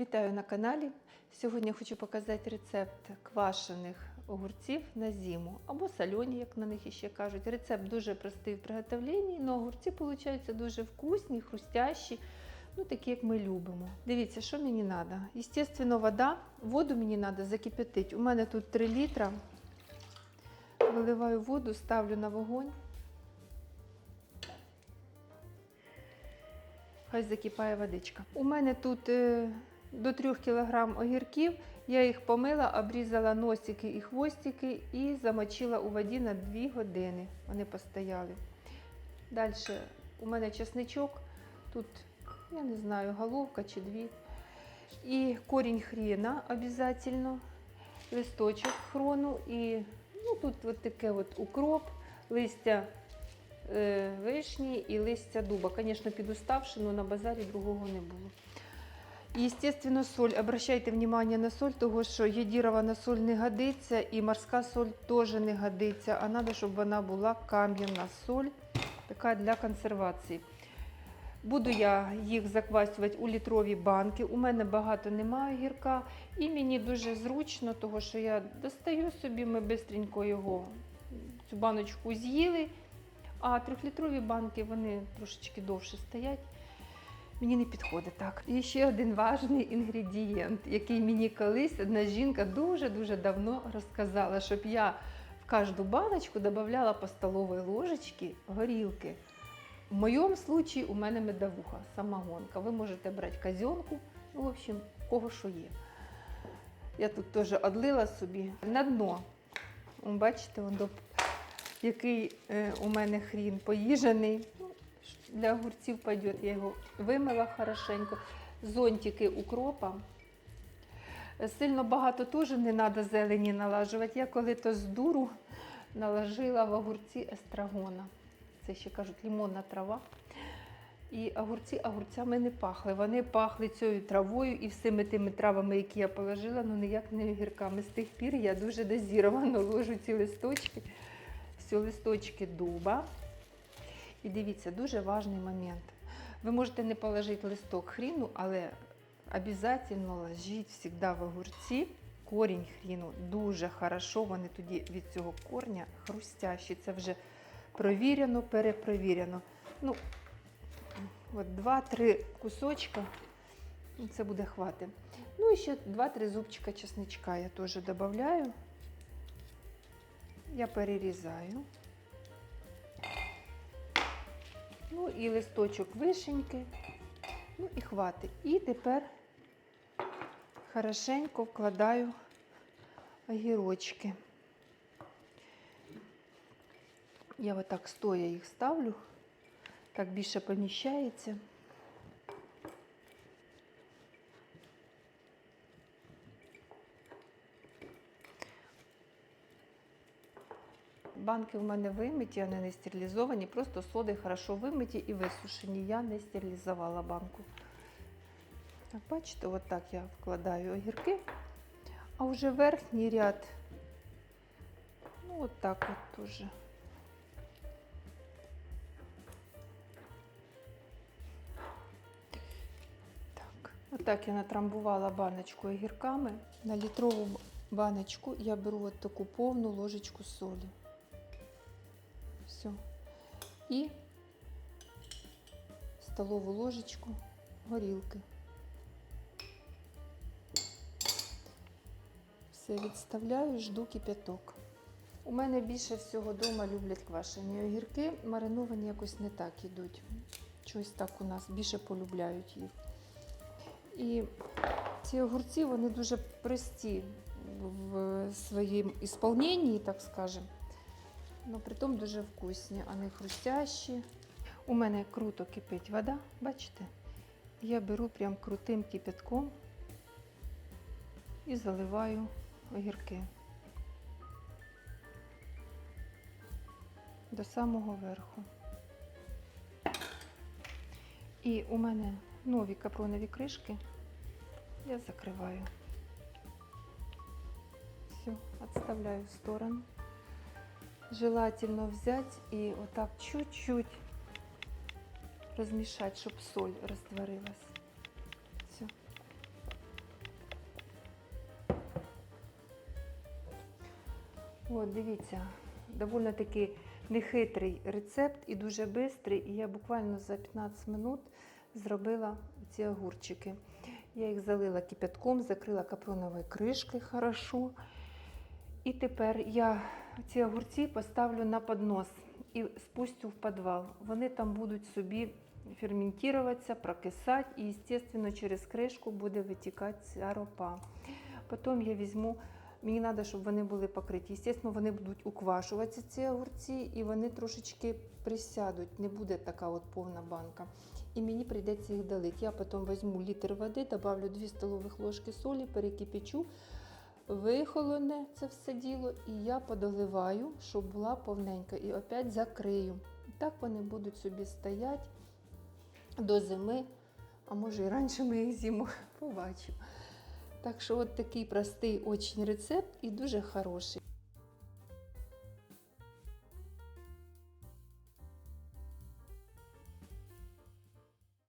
Вітаю на каналі. Сьогодні хочу показати рецепт квашених огурців на зиму або сальоні, як на них іще кажуть. Рецепт дуже простий в приготовленні, але огурці получаються дуже вкусні, хрустящі, ну такі, як ми любимо. Дивіться, що мені треба. Естественно, вода. Воду мені треба закипятити. У мене тут 3 літра. Виливаю воду, ставлю на вогонь. Хай закипає водичка. У мене тут е, до 3 кг огірків. Я їх помила, обрізала носики і хвостики і замочила у воді на 2 години. Вони постояли. Далі у мене чесничок. Тут, я не знаю, головка чи дві. І корінь хріна обов'язково, листочок хрону і ну, тут от таке от укроп, листя е, вишні і листя дуба. Звісно, підуставши, але на базарі другого не було. І, естественно, соль. Обращайте внимание на соль, тому що єдірована соль не годиться і морська соль теж не годиться, а треба, щоб вона була кам'яна соль, така для консервації. Буду я їх заквасювати у літрові банки. У мене багато немає гірка, і мені дуже зручно, тому що я достаю собі, ми швидко його цю баночку з'їли. А трьохлітрові банки вони трошечки довше стоять. Мені не підходить так. І ще один важний інгредієнт, який мені колись одна жінка дуже-дуже давно розказала, щоб я в кожну баночку додавала по столовій ложечці горілки. В моєму випадку у мене медовуха, самогонка. Ви можете брати казьонку, ну, в общем, кого що є. Я тут теж одлила собі на дно. Бачите, який е, у мене хрін поїжений. Для огурців пойдет. Я його вимила хорошенько. Зонтики укропа. Сильно багато теж не треба зелені налажувати. Я коли то з дуру наложила в огурці естрагона. Це ще кажуть лимонна трава. І огурці огурцями не пахли. Вони пахли цією травою і всіми тими травами, які я положила, ну ніяк не огірками. З тих пір я дуже дозіровано ложу ці листочки, всі листочки дуба. І дивіться, дуже важний момент. Ви можете не положити листок хріну, але обов'язково ложіть завжди в огурці корінь хріну. Дуже хорошо, вони тоді від цього корня хрустящі. Це вже провірено, перепровірено. Ну, от 2-3 кусочка, ну, це буде хвати. Ну і ще 2-3 зубчика чесничка я теж додаю. Я перерізаю. Ну і листочок вишеньки. Ну і хватить. І тепер хорошенько вкладаю огірочки. Я отак стоя їх ставлю, так більше поміщається. Банки в мене вимиті, вони не стерилізовані, просто соди хорошо вимиті і висушені. Я не стерилізувала банку. Так, бачите, отак я вкладаю огірки, а вже верхній ряд, ну от так от теж. Так, отак я натрамбувала баночку огірками. На літрову баночку я беру от таку повну ложечку солі. Все. І столову ложечку горілки. Все відставляю, жду кипяток. У мене більше всього вдома люблять квашені огірки. Мариновані якось не так ідуть. Щось так у нас більше полюбляють їх. І ці огурці вони дуже прості в своїм ісполненні, так скажемо. Ну, притом дуже вкусні, а не хрустящі. У мене круто кипить вода, бачите? Я беру прям крутим кипятком і заливаю огірки до самого верху. І у мене нові капронові кришки. Я закриваю. Все, отставляю в сторону желательно взять и вот так чуть-чуть размешать, чтобы соль растворилась. Все. От, дивіться, доволі таки нехитрий рецепт і дуже швидкий. І я буквально за 15 минут зробила ці огурчики. Я їх залила кипятком, закрила капроновою кришкою хорошо. І тепер я ці огурці поставлю на поднос і спустю в підвал. Вони там будуть собі ферментуватися, прокисати, і, звісно, через кришку буде витікати ця ропа. Потім я візьму, мені треба, щоб вони були покриті. Звісно, вони будуть уквашуватися, ці огурці, і вони трошечки присядуть, не буде така от повна банка. І мені прийдеться їх долити. Я потім візьму літр води, добавлю 2 столових ложки солі, перекипячу, вихолоне це все діло, і я подоливаю, щоб була повненька. І опять закрию. І так вони будуть собі стояти до зими, а може і раніше ми їх зиму побачимо. Так що от такий простий очень рецепт і дуже хороший.